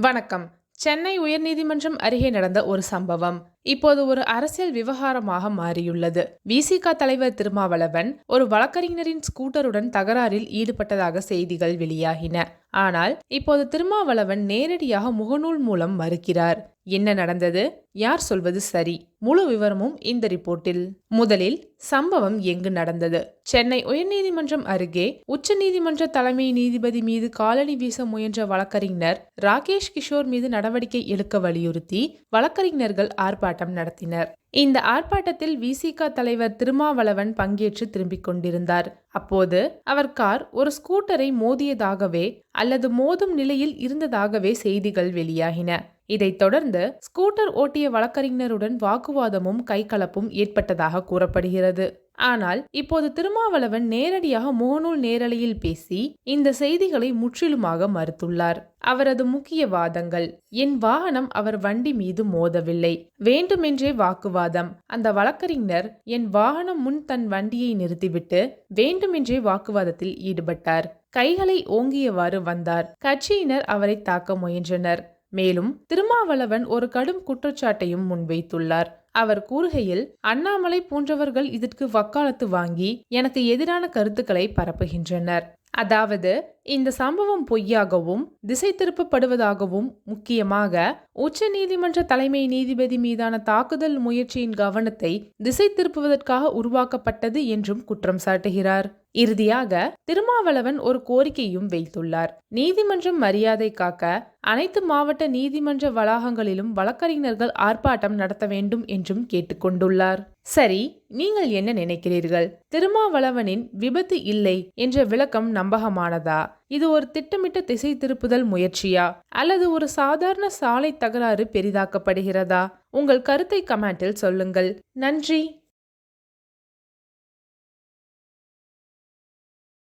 வணக்கம். சென்னை உயர்நீதிமன்றம் அருகே நடந்த ஒரு சம்பவம் இப்போது ஒரு அரசியல் விவகாரமாக மாறியுள்ளது. விசிக தலைவர் திருமாவளவன் ஒரு வழக்கறிஞரின் ஸ்கூட்டருடன் தகராறில் ஈடுபட்டதாக செய்திகள் வெளியாகின. ஆனால் இப்போது திருமாவளவன் நேரடியாக முகநூல் மூலம் மறுக்கிறார். என்ன நடந்தது? யார் சொல்வது சரி? முழு விவரமும் இந்த ரிப்போர்ட்டில். முதலில் சம்பவம் எங்கு நடந்தது? சென்னை உயர்நீதிமன்றம் அருகே உச்சநீதிமன்ற தலைமை நீதிபதி மீது காலணி வீச முயன்ற வழக்கறிஞர் ராகேஷ் கிஷோர் மீது நடவடிக்கை எடுக்க வலியுறுத்தி வழக்கறிஞர்கள் ஆர்ப்பாட்டம் நடத்தினர். இந்த ஆர்ப்பாட்டத்தில் விசிக தலைவர் திருமாவளவன் பங்கேற்று திரும்பிக் கொண்டிருந்தார். அப்போது அவர் கார் ஒரு ஸ்கூட்டரை மோதியதாகவே அல்லது மோதும் நிலையில் இருந்ததாகவே செய்திகள் வெளியாகின. இதைத் தொடர்ந்து ஸ்கூட்டர் ஓட்டிய வழக்கறிஞருடன் வாக்குவாதமும் கைகலப்பும் ஏற்பட்டதாக கூறப்படுகிறது. ஆனால் இப்போது திருமாவளவன் நேரடியாக முகநூல் நேரலையில் பேசி இந்த செய்திகளை முற்றிலுமாக மறுத்துள்ளார். அவரது முக்கிய வாதங்கள் என் வாகனம் அவர் வண்டி மீது மோதவில்லை. வேண்டுமென்றே வாக்குவாதம். அந்த வழக்கறிஞர் என் வாகனம் முன் தன் வண்டியை நிறுத்திவிட்டு வேண்டுமென்றே வாக்குவாதத்தில் ஈடுபட்டார். கைகளை ஓங்கியவாறு வந்தார். கட்சியினர் அவரை தாக்க முயன்றனர். மேலும் திருமாவளவன் ஒரு கடும் குற்றச்சாட்டையும் முன்வைத்துள்ளார். அவர் கூறுகையில் அண்ணாமலை போன்றவர்கள் இதற்கு வக்காலத்து வாங்கி எனக்கு எதிரான கருத்துக்களை பரப்புகின்றனர். அதாவது இந்த சம்பவம் பொய்யாகவும் திசை திருப்பப்படுவதாகவும் முக்கியமாக உச்ச நீதிமன்ற தலைமை நீதிபதி மீதான தாக்குதல் முயற்சியின் கவனத்தை திசை திருப்புவதற்காக உருவாக்கப்பட்டது என்றும் குற்றம் சாட்டுகிறார். இறுதியாக திருமாவளவன் ஒரு கோரிக்கையும் வைத்துள்ளார். நீதிமன்றம் மரியாதை காக்க அனைத்து மாவட்ட நீதிமன்ற வளாகங்களிலும் வழக்கறிஞர்கள் ஆர்ப்பாட்டம் நடத்த வேண்டும் என்றும் கேட்டுக்கொண்டுள்ளார். சரி நீங்கள் என்ன நினைக்கிறீர்கள்? திருமாவளவனின் விபத்து இல்லை என்ற விளக்கம் நம்பகமானதா? இது ஒரு திட்டமிட்ட திசை திருப்புதல் முயற்சியா? அல்லது ஒரு சாதாரண சாலை தகராறு பெரிதாக்கப்படுகிறதா? உங்கள் கருத்தை கமெண்டில் சொல்லுங்கள். நன்றி.